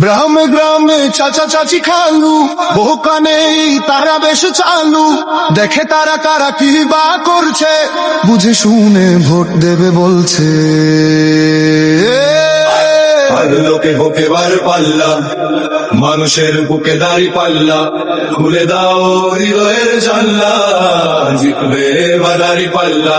গ্রামে গ্রামে চাচা চাচি খালু বহু কানে তারা বেশ চালু। দেখে তারা কারা কি বা করছে বুঝে শুনে ভোট দেবে বলছে। লোকে বুকে বার পাল্লা মানুষের বুকে দাড়ি পাল্লা খুলে দাও হৃদয়ের জাল্লা জিতবে এবার দাড়ি পাল্লা।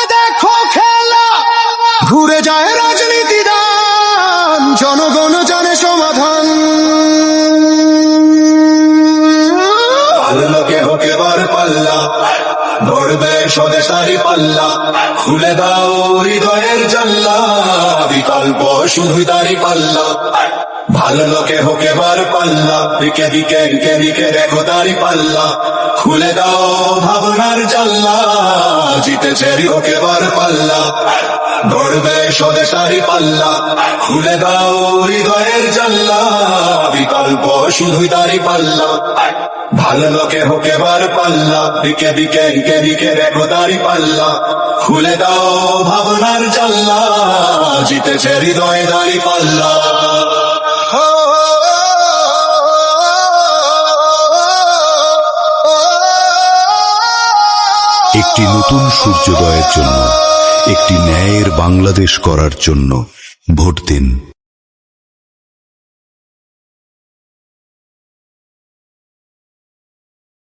ঘুরে যায় রাজনীতি দান, জনগণ জানে সমাধান। ভালো লোকে হুকে বার পাল্লা ধরবে স্বদেশারি পাল্লা, খুলে দাও হৃদয়ের জাল্লা বিকল্প শুধু পাল্লা। ভালো লোকে হোকে বার পাল্লা, দিকে দিকে দিকে দিকে দেখো দাড়ি পাল্লা। খুলে দাও ভাবনার জাল্লা জিতেছে হোকে বার পাল্লা। ধরবে স্বদেশারি পাল্লা। খুলে দাও হৃদয়ের জাল্লা বিকল্প শুধু দাড়ি পাল্লা। ভালো লোকে হোকে বার পাল্লা। দিকে দিকে দিকে দেখো দাড়ি পাল্লা। খুলে দাও ভাবনার জাল্লা জিতেছে হৃদয় দাড়ি পাল্লা। একটি নতুন সূর্যোদয়ের জন্য একটি ন্যায়ের বাংলাদেশ করার জন্য ভোট দিন।